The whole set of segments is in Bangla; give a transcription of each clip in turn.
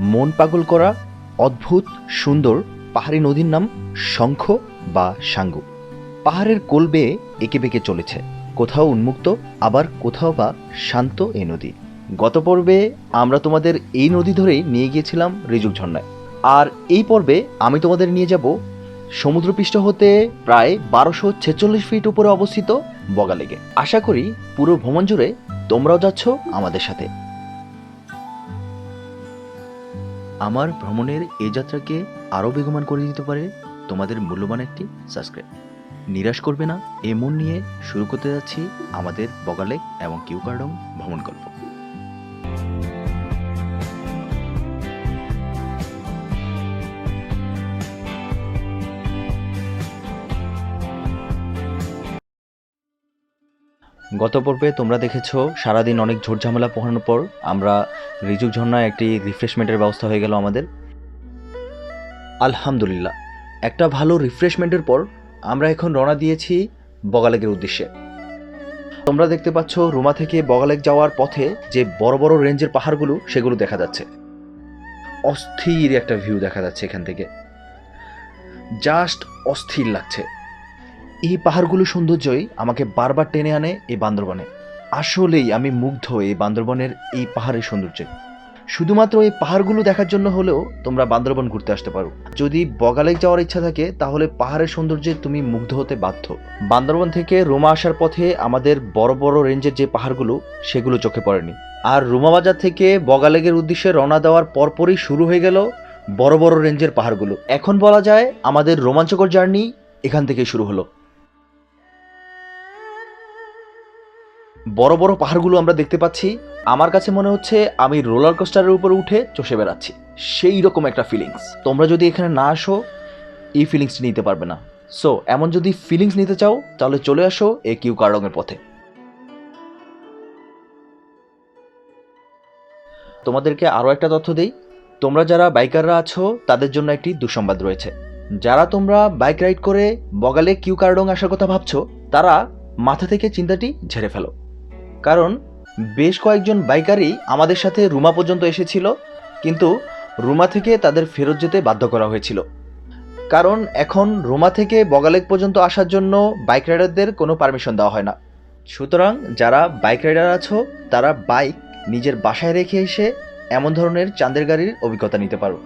মন পাগল করা, অদ্ভুত, সুন্দর, পাহাড়ি নদীর নাম শঙ্খ বা সাঙ্গু। পাহাড়ের কোল বেয়ে এঁকে বেঁকে চলেছে, কোথাও উন্মুক্ত, আবার কোথাও বা শান্ত এই নদী। গত পর্বে আমরা তোমাদের এই নদী ধরেই নিয়ে গিয়েছিলাম রিজুক ঝর্ণায়। আর এই পর্বে আমি তোমাদের নিয়ে যাব সমুদ্রপৃষ্ঠ হতে প্রায় বারোশো ছেচল্লিশ ফিট উপরে অবস্থিত বগালেগে আশা করি পুরো ভ্রমণ জুড়ে তোমরাও যাচ্ছ আমাদের সাথে। আমার ভ্রমণের এ যাত্রাকে আরও বেগমান করে দিতে পারে তোমাদের মূল্যবান একটি সাবস্ক্রাইব নিরাশ করবে না এমন মন নিয়ে শুরু করতে যাচ্ছি আমাদের বগালেক এবং কিউকার্ডং ভ্রমণ গল্প গত পর্বে তোমরা দেখেছ, সারাদিন অনেক ঝোড়ঝামেলা পোহানোর পর আমরা রিজুক ঝর্ণায় একটি রিফ্রেশমেন্টের ব্যবস্থা হয়ে গেল আমাদের। আলহামদুলিল্লাহ, একটা ভালো রিফ্রেশমেন্টের পর আমরা এখন রওনা দিয়েছি বগালেকের উদ্দেশ্যে। তোমরা দেখতে পাচ্ছ, রুমা থেকে বগালেক যাওয়ার পথে যে বড় বড় রেঞ্জের পাহাড়গুলো, সেগুলো দেখা যাচ্ছে। অস্থির একটা ভিউ দেখা যাচ্ছে এখান থেকে। জাস্ট অস্থির লাগছে। এই পাহাড়গুলো সৌন্দর্যই আমাকে বারবার টেনে আনে এই বান্দরবনে। আসলেই আমি মুগ্ধ এই বান্দরবনের এই পাহাড়ের সৌন্দর্যে। শুধুমাত্র এই পাহাড়গুলো দেখার জন্য হলেও তোমরা বান্দরবন ঘুরতে আসতে পারো। যদি বগালেক যাওয়ার ইচ্ছা থাকে, তাহলে পাহাড়ের সৌন্দর্যে তুমি মুগ্ধ হতে বাধ্য। বান্দরবন থেকে রোমা আসার পথে আমাদের বড় বড় রেঞ্জের যে পাহাড়গুলো, সেগুলো চোখে পড়েনি। আর রুমা বাজার থেকে বগালেগের উদ্দেশ্যে রওনা দেওয়ার পরপরই শুরু হয়ে গেল বড় বড় রেঞ্জের পাহাড়গুলো। এখন বলা যায় আমাদের রোমাঞ্চকর জার্নি এখান থেকে শুরু হলো। বড় বড় পাহাড়গুলো আমরা দেখতে পাচ্ছি। আমার কাছে মনে হচ্ছে আমি রোলার কোস্টারের উপরে উঠে চষে বেড়াচ্ছি। সেই রকম একটা ফিলিংস তোমরা যদি এখানে না আসো, এই ফিলিংসটি নিতে পারবে না। সো এমন যদি ফিলিংস নিতে চাও, তাহলে চলে আসো এই কিউ কার্ডংয়ের পথে। তোমাদেরকে আরও একটা তথ্য দেই। তোমরা যারা বাইকাররা আছো, তাদের জন্য একটি দুঃসংবাদ রয়েছে। যারা তোমরা বাইক রাইড করে বগালে কিউ কার্ডং আসার কথা ভাবছ, তারা মাথা থেকে চিন্তাটি ঝেড়ে ফেলো। কারণ বেশ কয়েকজন বাইকারই আমাদের সাথে রুমা পর্যন্ত এসেছিল, কিন্তু রুমা থেকে তাদের ফেরত যেতে বাধ্য করা হয়েছিল। কারণ এখন রুমা থেকে বগালেক পর্যন্ত আসার জন্য বাইক রাইডারদের কোনো পারমিশন দেওয়া হয় না। সুতরাং যারা বাইক রাইডার আছো, তারা বাইক নিজের বাসায় রেখে এসে এমন ধরনের চাঁদের গাড়ির অভিজ্ঞতা নিতে পারো।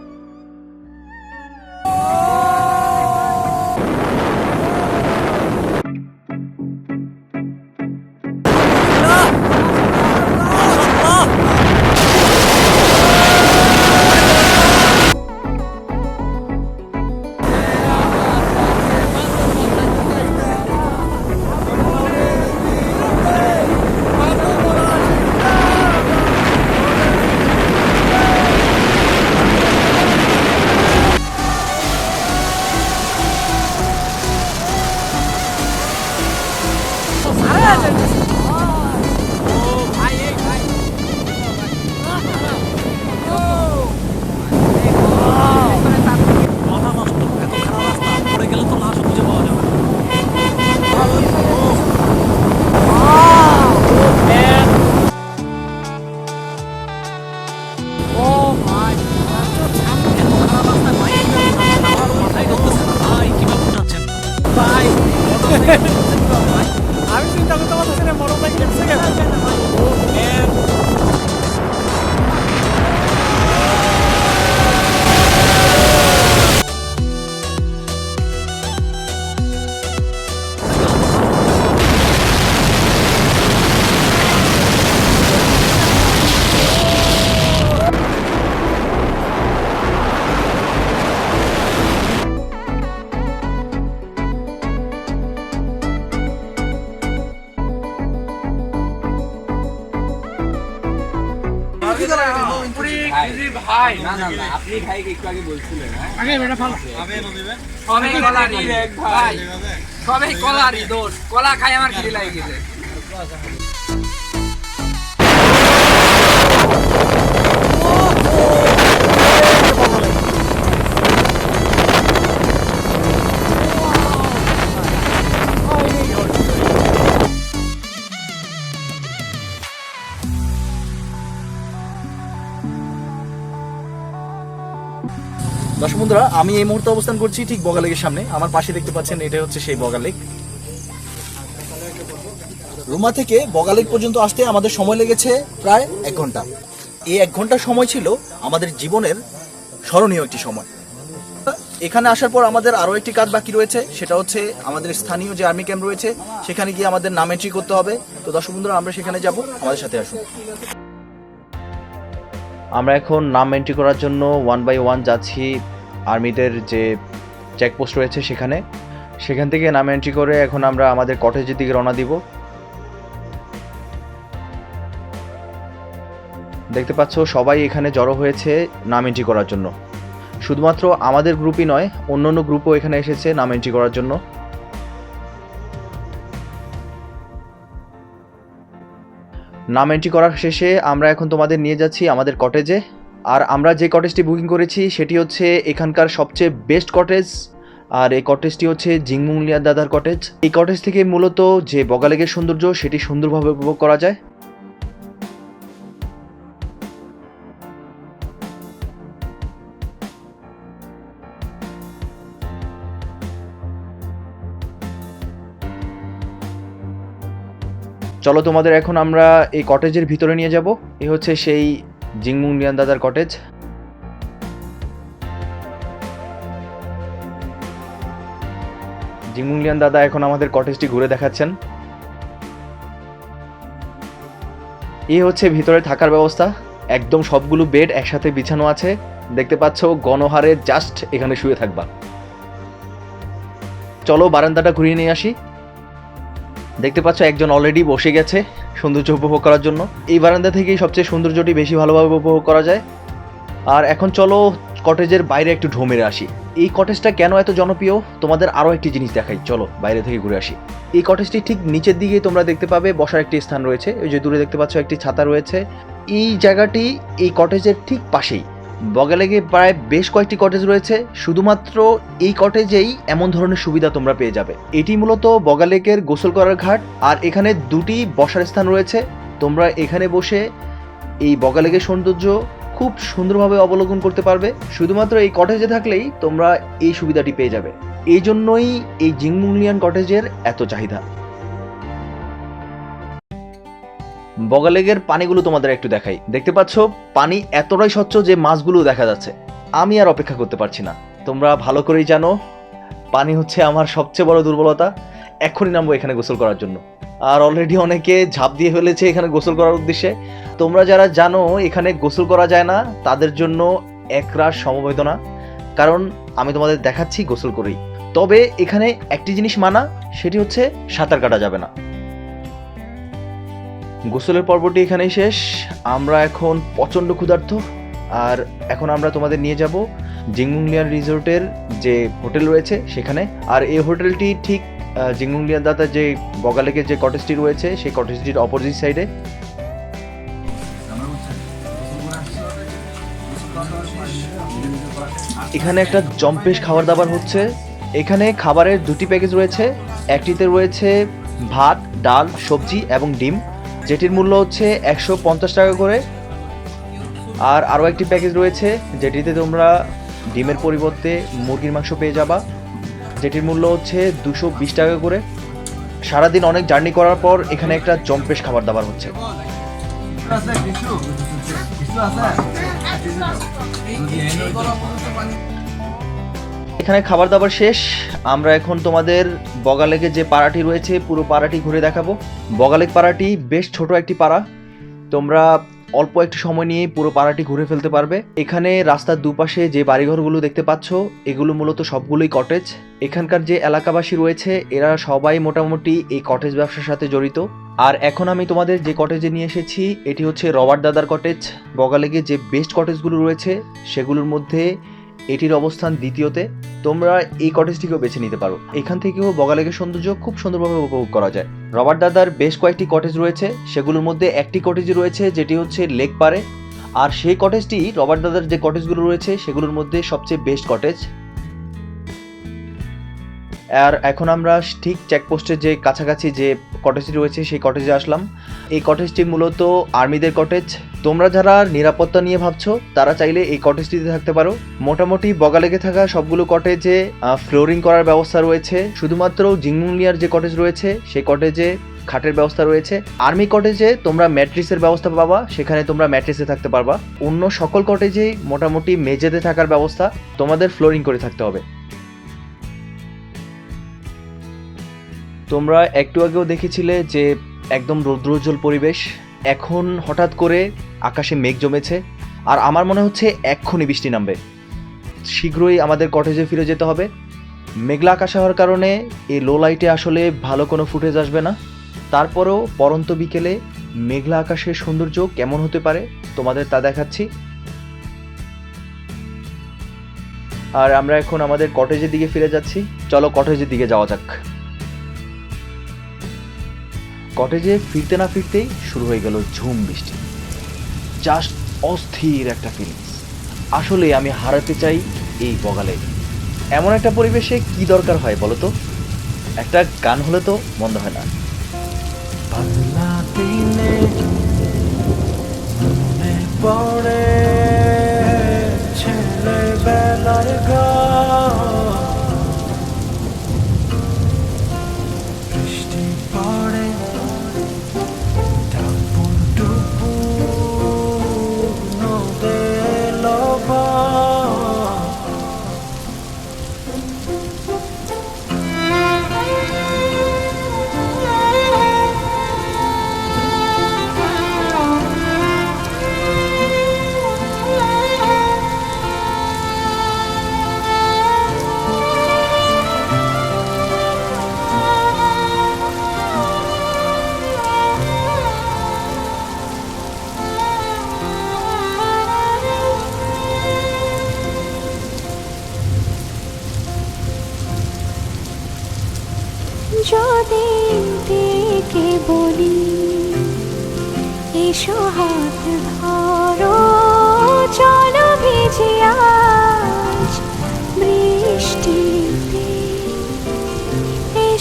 ভাইকে একটু আগে বলছিলেন হ্যাঁ? আগে বেটা ভালো। সবাই কলারই ভাই। সবাই কলারই দোষ। কলা খাই আমার খিদে লাগে। গেছে বন্ধুরা, আমি এই মুহূর্তে অবস্থান করছি ঠিক বগালেকের সামনে। আমার পাশে দেখতে পাচ্ছেন এটা হচ্ছে সেই বগালেক রুমা থেকে বগালেক পর্যন্ত আসতে আমাদের সময় লেগেছে প্রায় এক ঘণ্টা। এই এক ঘণ্টা সময় ছিল আমাদের জীবনের স্মরণীয় একটি সময়। এখানে আসার পর আমাদের আরও একটি কাজ বাকি রয়েছে, সেটা হচ্ছে আমাদের স্থানীয় যে আর্মি ক্যাম্প রয়েছে, সেখানে গিয়ে আমাদের নাম এন্ট্রি করতে হবে। তো দর্শক বন্ধুরা, আমরা সেখানে যাব, আমাদের সাথে আসুন। আমরা এখন নাম এন্ট্রি করার জন্য ওয়ান বাই ওয়ান যাচ্ছি আর্মিদের যে চেকপোস্ট রয়েছে সেখানে। সেখান থেকে নাম এন্ট্রি করে এখন আমরা আমাদের কটেজের দিকে রওনা দিব। দেখতে পাচ্ছ, সবাই এখানে জড়ো হয়েছে নাম এন্ট্রি করার জন্য। শুধুমাত্র আমাদের গ্রুপই নয় অন্য অন্য গ্রুপও এখানে এসেছে নাম এন্ট্রি করার জন্য। নাম এন্ট্রি করার শেষে আমরা এখন তোমাদের নিয়ে যাচ্ছি আমাদের কটেজে আর আমরা যে কটেজটি বুকিং করেছি, সেটি হচ্ছে এখানকার সবচেয়ে বেস্ট কটেজ আর এই কটেজটি হচ্ছে জিংমুংলিয়া দাদার কটেজ এই কটেজ থেকে মূলত যে বগালেগের সৌন্দর্য, সেটি সুন্দরভাবে উপভোগ করা যায়। চলো তোমাদের এখন আমরা এই কটেজের ভিতরে নিয়ে যাব। এ হচ্ছে সেই জিংমুংলিয়ান দাদার কটেজ জিংমুংলিয়ান দাদা এখন আমাদের কটেজটি ঘুরে দেখাচ্ছেন। এ হচ্ছে ভিতরে থাকার ব্যবস্থা। একদম সবগুলো বেড একসাথে বিছানো আছে। দেখতে পাচ্ছ, গণহারে জাস্ট এখানে শুয়ে থাকবা। চলো বারান্দাটা ঘুরিয়ে নিয়ে আসি। দেখতে পাচ্ছ, একজন অলরেডি বসে গেছে। সৌন্দর্য উপভোগ করার জন্য। এই বারান্দা থেকেই সবচেয়ে সৌন্দর্যটি বেশি ভালোভাবে উপভোগ করা যায়। আর এখন চলো কটেজের বাইরে একটু ঢো মেরে আসি। এই কটেজটা কেন এত জনপ্রিয়? তোমাদের আরও একটি জিনিস দেখাই। চলো, বাইরে থেকে ঘুরে আসি। এই কটেজটি ঠিক নিচের দিকে তোমরা দেখতে পাবে, বসার একটি স্থান রয়েছে। ওই যে দূরে দেখতে পাচ্ছ একটি ছাতা রয়েছে। এই জায়গাটি এই কটেজের ঠিক পাশেই। বগালেগে প্রায় বেশ কয়েকটি কটেজ রয়েছে। শুধুমাত্র এই কটেজেই এমন ধরনের সুবিধা তোমরা পেয়ে যাবে। এটি মূলত বগালেকের গোসল করার ঘাট আর এখানে দুটি বসার স্থান রয়েছে। তোমরা এখানে বসে এই বগালেকের সৌন্দর্য খুব সুন্দরভাবে অবলোকন করতে পারবে। শুধুমাত্র এই কটেজে থাকলেই তোমরা এই সুবিধাটি পেয়ে যাবে। এই জন্যই এই জিংমুংলিয়ান কটেজের এত চাহিদা। বগালেগের পানিগুলো তোমাদের একটু দেখাই। দেখতে পাচ্ছ, পানি এতটাই স্বচ্ছ যে মাছগুলো দেখা যাচ্ছে। আমি আর অপেক্ষা করতে পারছি না। তোমরা ভালো করেই জানো, পানি হচ্ছে আমার সবচেয়ে বড় দুর্বলতা। এখনই নামবো এখানে গোসল করার জন্য। আর অলরেডি অনেকে ঝাঁপ দিয়ে ফেলেছে এখানে গোসল করার উদ্দেশ্যে। তোমরা যারা জানো, এখানে গোসল করা যায় না, তাদের জন্য একরাশ সমবেদনা। কারণ আমি তোমাদের দেখাচ্ছি, গোসল করেই। তবে এখানে একটি জিনিস মানা, সেটি হচ্ছে সাঁতার কাটা যাবে না। গোসলের পর্বটি এখানেই শেষ। আমরা এখন প্রচণ্ড ক্ষুধার্থ আর এখন আমরা তোমাদের নিয়ে যাব জিংমুংলিয়ান রিসোর্টের যে হোটেল রয়েছে সেখানে। আর এই হোটেলটি ঠিক জিংমুংলিয়ান দাদা যে বগালেকের যে কটেজটি রয়েছে, সেই কটেজটির অপোজিট সাইডে এখানে একটা জম্পেশ খাবার দাবার হচ্ছে। এখানে খাবারের দুটি প্যাকেজ রয়েছে। একটিতে রয়েছে ভাত, ডাল, সবজি এবং ডিম। যেটির মূল্য হচ্ছে একশো পঞ্চাশ টাকা করে। আর আরও একটি প্যাকেজ রয়েছে, যেটিতে তোমরা ডিমের পরিবর্তে মুরগির মাংস পেয়ে যাবা। যেটির মূল্য হচ্ছে দুশো বিশ টাকা করে। সারাদিন অনেক জার্নি করার পর এখানে একটা জম্পেশ খাবার দাবার হচ্ছে। এখানে খাবার দাবার শেষ। আমরা এখন তোমাদের বগালেকে যে পাড়াটি রয়েছে, পুরো পাড়াটি ঘুরে দেখাবো। বগালেক পাড়াটি বেশ ছোট একটি পাড়া। তোমরা অল্প একটু সময় নিয়ে পুরো পাড়াটি ঘুরে ফেলতে পারবে। এখানে রাস্তার দুপাশে যে বাড়িঘরগুলো দেখতে পাচ্ছ, এগুলো মূলত সবগুলোই কটেজ এখানকার যে এলাকাবাসী রয়েছে, এরা সবাই মোটামুটি এই কটেজ ব্যবসার সাথে জড়িত। আর এখন আমি তোমাদের যে কটেজে নিয়ে এসেছি, এটি হচ্ছে রবার্ট দাদার কটেজ বগালেগে যে বেস্ট কটেজগুলো রয়েছে, সেগুলোর মধ্যে এটির অবস্থান দ্বিতীয়তে, তোমরা এই কটেজটিকেও বেছে নিতে পারো। এখান থেকেও বগালেকের সৌন্দর্য খুব সুন্দরভাবে উপভোগ করা যায়। রবার্ট দাদার বেশ কয়েকটি কটেজ রয়েছে। সেগুলোর মধ্যে একটি কটেজ রয়েছে, যেটি হচ্ছে লেক পারে আর সেই কটেজটি রবার্ট দাদার যে কটেজগুলো রয়েছে, সেগুলোর মধ্যে সবচেয়ে বেস্ট কটেজ আর এখন আমরা ঠিক চেকপোস্টের যে কাছাকাছি যে কটেজটি রয়েছে, সেই কটেজে আসলাম। এই কটেজটি মূলত আর্মিদের কটেজ তোমরা যারা নিরাপত্তা নিয়ে ভাবছ, তারা চাইলে এই কটেজটিতে থাকতে পারো। মোটামুটি বগালেগে থাকা সবগুলো কটেজে ফ্লোরিং করার ব্যবস্থা রয়েছে। শুধুমাত্র জিংমুলিয়ার যে কটেজ রয়েছে, সেই কটেজে খাটের ব্যবস্থা রয়েছে। আর্মি কটেজে তোমরা ম্যাট্রিসের ব্যবস্থা পাবা, সেখানে তোমরা ম্যাট্রিসে থাকতে পারবা। অন্য সকল কটেজেই মোটামুটি মেঝেতে থাকার ব্যবস্থা তোমাদের ফ্লোরিং করে থাকতে হবে। তোমরা একটু আগেও দেখেছিলে যে একদম রৌদ্রোজ্জ্বল পরিবেশ। এখন হঠাৎ করে আকাশে মেঘ জমেছে আর আমার মনে হচ্ছে এক্ষুনি বৃষ্টি নামবে। শীঘ্রই আমাদের কটেজে ফিরে যেতে হবে। মেঘলা আকাশ হওয়ার কারণে এই লো লাইটে আসলে ভালো কোনো ফুটেজ আসবে না। তারপরেও পরন্ত বিকেলে মেঘলা আকাশের সৌন্দর্য কেমন হতে পারে তোমাদের তা দেখাচ্ছি। আর আমরা এখন আমাদের কটেজের দিকে ফিরে যাচ্ছি। চলো কটেজের দিকে যাওয়া যাক। কটেজে ফিরতে না ফিরতেই শুরু হয়ে গেল ঝুম বৃষ্টি। জাস্ট অস্থির একটা ফিলিংস আসলে আমি হারাতে চাই এই বগালে। এমন একটা পরিবেশে কি দরকার হয় বলো তো? একটা গান হলে তো মন্দ হয় না। পড়ে ছেলেবেলার গান।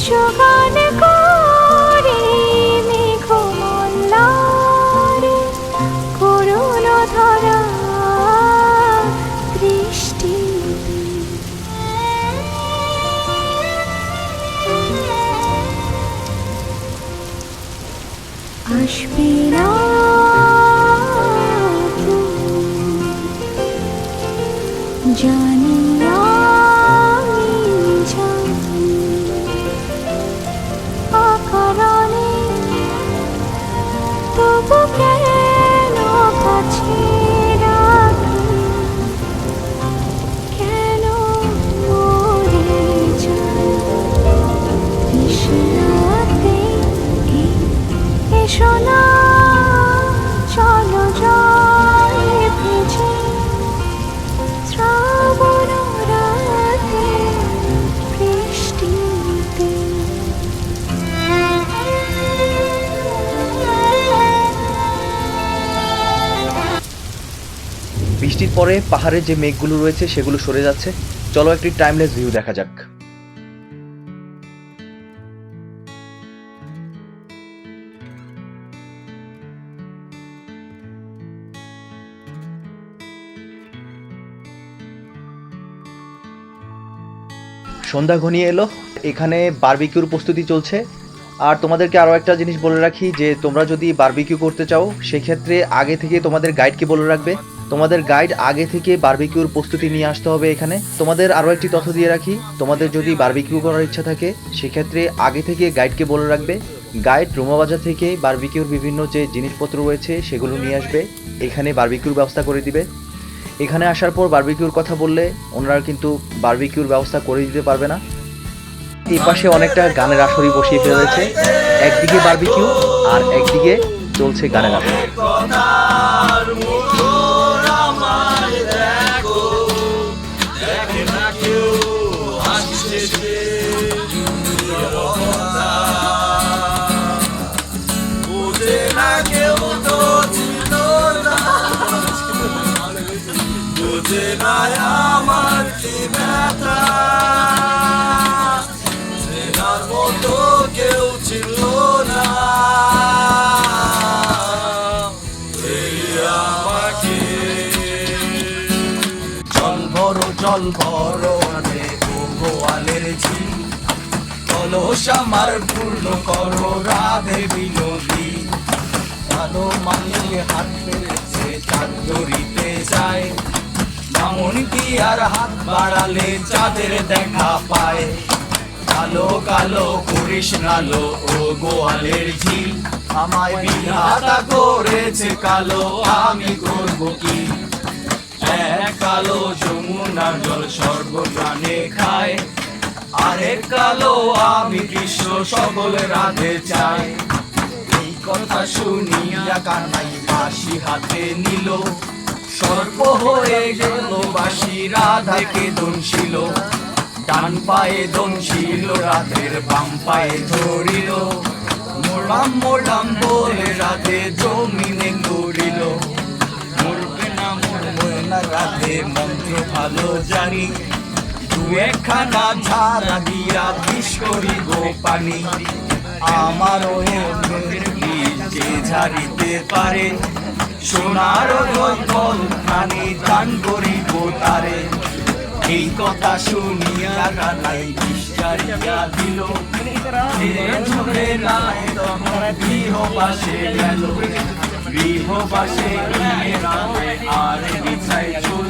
এসো পরে পাহাড়ে যে মেঘগুলো রয়েছে সেগুলো সরে যাচ্ছে। চলো একটি টাইমলেস ভিউ দেখা যাক। সন্ধ্যা ঘনিয়ে এলো, এখানে বার্বিকিউর প্রস্তুতি চলছে। আর তোমাদেরকে আরও একটা জিনিস বলে রাখি যে, তোমরা যদি বার্বিকিউ করতে চাও, সেক্ষেত্রে আগে থেকে তোমাদের গাইডকে বলে রাখবে। তোমাদের গাইড আগে থেকে বারবিকিউর প্রস্তুতি নিয়ে আসতে হবে এখানে। তোমাদের আরও একটি তথ্য দিয়ে রাখি, তোমাদের যদি বারবিকিউ করার ইচ্ছা থাকে, সেক্ষেত্রে আগে থেকে গাইডকে বলে রাখবে। গাইড রোমা বাজার থেকে বারবিকিউর বিভিন্ন যে জিনিসপত্র রয়েছে, সেগুলো নিয়ে আসবে। এখানে বারবিকিউর ব্যবস্থা করে দিবে। এখানে আসার পর বারবিকিউর কথা বললে ওনারা কিন্তু বারবিকিউর ব্যবস্থা করে দিতে পারবে না। এই পাশে অনেকটা গানের আসরই বসিয়ে ফেলেছে। একদিকে বারবিকিউ আর একদিকে চলছে গানের আসর। জল পরোয়ানে গোয়ালের ঝিল। কলস আমার পূর্ণ করো রাধে বিনোদী। কালো মালিক হাত পেরেছে চাঁদ যায়। মামন কি আর হাত বাড়ালে চাঁদের দেখা পায়। কালো কালো করিস নালো ও গোয়ালের ঝিল। আমায় বিধাতা করেছে কালো, আমি করব কি? কালো যমুনার জল সর্বপ্রাণে খায়। আরেক কালো আমি কৃষ্ণ সকল রাধে চাই। এই কথা শুনিয়া কানাই বাসি হাতে নিল। সর্প হয়ে গেল বাসি রাধাকে দংশিল। ডান পায়ে দংশিল রাধের বাম পায়ে ধরিল। মোড়াম মোড়াম বলে রাধে জমিনে না রাধে মন্ত্র ভালো জানি। দু একখানা ঝাড়া দিয়া বিষ পানি যে ঝাড়িতে পারে, সোনার জল খানি দান করিব তারে। এই কথা শুনিয়া দিল। ধীরে নাই তখন গৃহবাসে গেল। গৃহবাসে আর বিছাই চুল।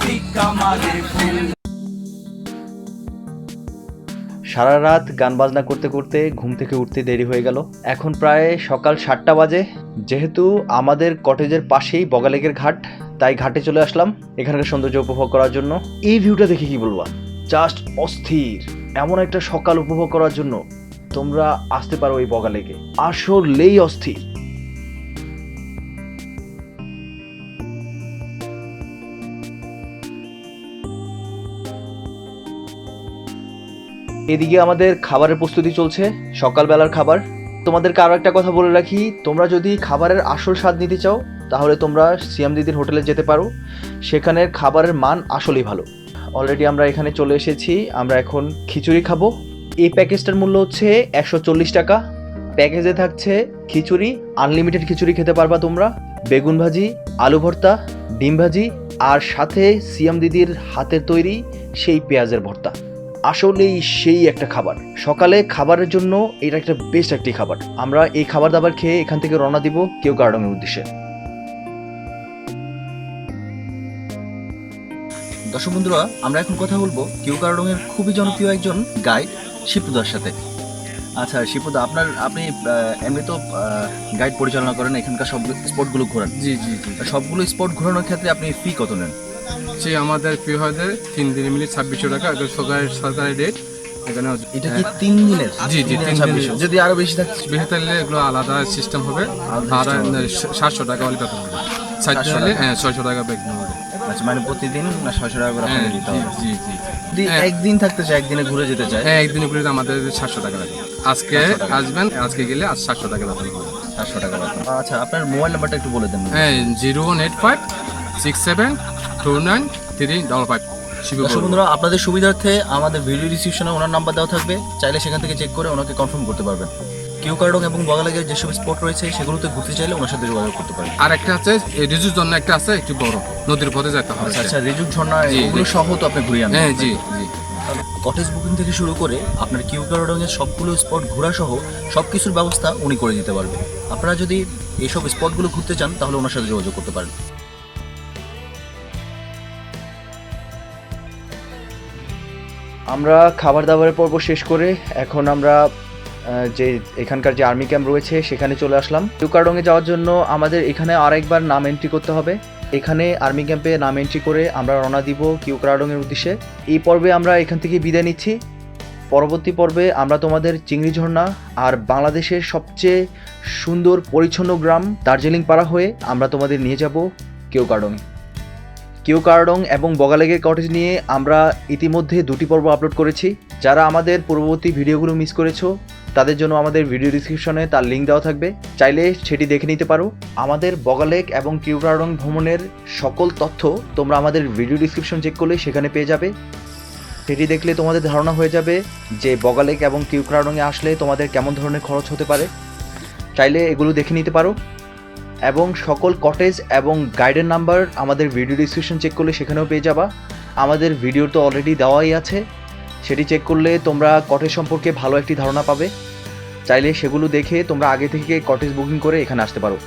ফিক্কা মারে ফুল। সারা রাত গান বাজনা করতে করতে ঘুম থেকে উঠতে দেরি হয়ে গেল। এখন প্রায় সকাল সাতটা বাজে। যেহেতু আমাদের কটেজের পাশেই বগালেকের ঘাট, তাই ঘাটে চলে আসলাম এখানকার সৌন্দর্য উপভোগ করার জন্য। এই ভিউটা দেখে কি বলবা? জাস্ট অস্থির। এমন একটা সকাল উপভোগ করার জন্য তোমরা আসতে পারো এই বগা বগালেকে আসলেই অস্থির। এদিকে আমাদের খাবারের প্রস্তুতি চলছে, সকালবেলার খাবার। তোমাদেরকে আরও একটা কথা বলে রাখি, তোমরা যদি খাবারের আসল স্বাদ নিতে চাও, তাহলে তোমরা সিয়াম দিদির হোটেলে যেতে পারো। সেখানের খাবারের মান আসলেই ভালো। অলরেডি আমরা এখানে চলে এসেছি, আমরা এখন খিচুড়ি খাব। এই প্যাকেজটার মূল্য হচ্ছে একশো চল্লিশ টাকা। প্যাকেজে থাকছে খিচুড়ি আনলিমিটেড খিচুড়ি খেতে পারবা তোমরা। বেগুন ভাজি, আলু ভর্তা, ডিম ভাজি, আর সাথে সিয়াম দিদির হাতের তৈরি সেই পেঁয়াজের ভর্তা। আসলেই সেই একটা খাবার। সকালে খাবারের জন্য এটা একটা বেস্ট একটি খাবার। আমরা এই খাবার দাবার খেয়ে এখান থেকে রওনা দিব কেউ গার্ডেনের উদ্দেশ্যে। দর্শক বন্ধুরা, আমরা এখন কথা বলব কিউ কারডং-এর খুবই জনপ্রিয় একজন গাইড শিপুদার সাথে। আচ্ছা শিপুদা আপনার আপনি এমনি তো গাইড পরিচালনা করেন এখানকার সব স্পটগুলো ঘোরান। জি জি জি। সবগুলো স্পট ঘোরানোর ক্ষেত্রে আপনি ফি কত নেন? যে আমাদের ফি হয়ে তিন দিনে মিলে ছাব্বিশশো টাকা এটা সরকারি সরকারি রেট এখানে এটা কি তিন দিনের? জি, জি, তিন ছাব্বিশশো। যদি আরও বেশি থাকে? বেশি তাহলে এগুলো আলাদা সিস্টেম হবে। আর সাতশো টাকা হলে বেতন হবে 700 হলে। হ্যাঁ ছয়শো টাকা বেতন হবে। আচ্ছা মানে প্রতিদিন না ছয়শো টাকা করে হ্যাঁ আপনাকে দিতে জি হবে জি জি। যদি হ্যাঁ। একদিন থাকতে চায় একদিনে ঘুরে যেতে চায়? হ্যাঁ একদিন ঘুরে আমাদের সাতশো টাকা লাগে। আজকে আসবেন আজকে গেলে আজ সাতশো টাকা হবে চারশো টাকা বেতন। আচ্ছা আপনার মোবাইল নাম্বারটা একটু বলে দেন। হ্যাঁ zero one eight five six seven two nine three double five. দর্শক বন্ধুরা আপনাদের সুবিধার্থে আমাদের ভিডিও ডিসক্রিপশনে ওনার নাম্বার দেওয়া থাকবে। চাইলে সেখান থেকে চেক করে ওনাকে কনফার্ম করতে পারবেন। কিউ কার্ডং এবং বগালেগের যেসব স্পট রয়েছে সেগুলোতে ঘুরতে চাইলে ওনার সাথে যোগাযোগ করতে পারেন। আর একটা আছে এই রিজুর জন্য একটা আছে একটু বড় নদীর পথে যেতে হবে। আচ্ছা আচ্ছা রিজুক ঝর্ণা। এগুলো সহ তো আপনি ঘুরিয়ে আনবেন। হ্যাঁ জি জি। কটেজ বুকিং থেকে শুরু করে আপনার কিউ কার্ডং এর সবগুলো স্পট ঘোরা সহ সব কিছুর ব্যবস্থা উনি করে দিতে পারবে আপনারা যদি এইসব স্পটগুলো ঘুরতে চান তাহলে ওনার সাথে যোগাযোগ করতে পারেন। আমরা খাবার দাবারের পর্ব শেষ করে এখন আমরা যে এখানকার যে আর্মি ক্যাম্প রয়েছে, সেখানে চলে আসলাম। টুকারডংয়ে যাওয়ার জন্য আমাদের এখানে আরেকবার নাম এন্ট্রি করতে হবে। এখানে আর্মি ক্যাম্পে নাম এন্ট্রি করে আমরা রওনা দিব কিউকারাডংয়ের উদ্দেশ্যে। এই পর্বে আমরা এখান থেকে বিদায় নিচ্ছি। পরবর্তী পর্বে আমরা তোমাদের চিংড়ি ঝর্ণা আর বাংলাদেশের সবচেয়ে সুন্দর পরিচ্ছন্ন গ্রাম দার্জিলিং পাড়া হয়ে আমরা তোমাদের নিয়ে যাব কিউকারডং কিউ কার্ডং এবং বগালেগের কটেজ নিয়ে আমরা ইতিমধ্যে দুটি পর্ব আপলোড করেছি। যারা আমাদের পূর্ববর্তী ভিডিওগুলো মিস করেছ তাদের জন্য আমাদের ভিডিও ডিসক্রিপশনে তার লিঙ্ক দেওয়া থাকবে। চাইলে সেটি দেখে নিতে পারো। আমাদের বগালেক এবং কিউ কার্ডং ভ্রমণের সকল তথ্য তোমরা আমাদের ভিডিও ডিসক্রিপশন চেক করলে সেখানে পেয়ে যাবে। সেটি দেখলে তোমাদের ধারণা হয়ে যাবে যে বগালেক এবং কিউ কার্ডংয়ে আসলে তোমাদের কেমন ধরনের খরচ হতে পারে। চাইলে এগুলো দেখে নিতে পারো। এবং সকল কটেজ এবং গাইডের নাম্বার আমাদের ভিডিও ডিসক্রিপশন চেক করলে সেখানেও পেয়ে যাবা। আমাদের ভিডিও তো অলরেডি দেওয়াই আছে। সেটি চেক করলে তোমরা কটেজ সম্পর্কে ভালো একটি ধারণা পাবে। চাইলে সেগুলো দেখে তোমরা আগে থেকে কটেজ বুকিং করে এখানে আসতে পারো।